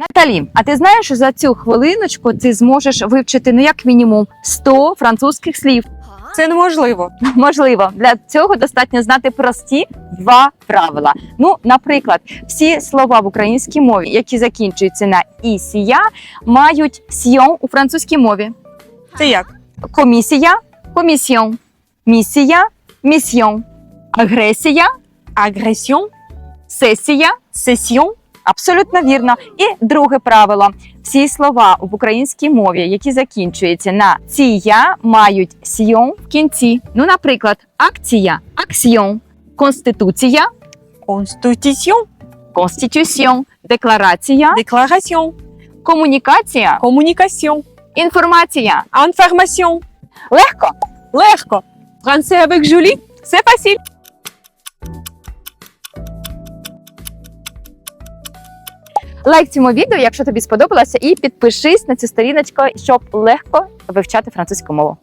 Наталі, а ти знаєш, що за цю хвилиночку ти зможеш вивчити ну як мінімум 100 французьких слів? Це неможливо. Можливо, для цього достатньо знати прості два правила. Ну, наприклад, всі слова в українській мові, які закінчуються на ісія, мають сьон у французькій мові. Це як? Комісія, комісіон, місія, місьйон, агресія, Агресіон, сесія. сесіон. Абсолютно вірно. І друге правило: всі слова в українській мові, які закінчуються на ція, мають сйон в кінці. Ну, наприклад, акція, аксьйон, конституція, Конституціон, конституціон, декларація, деклараціон, комунікація, комунікаціон, інформація. інформаціон. Легко. Легко. Français avec Julie, c'est Лайк цьому відео, якщо тобі сподобалося, і підпишись на цю сторіночку, щоб легко вивчати французьку мову.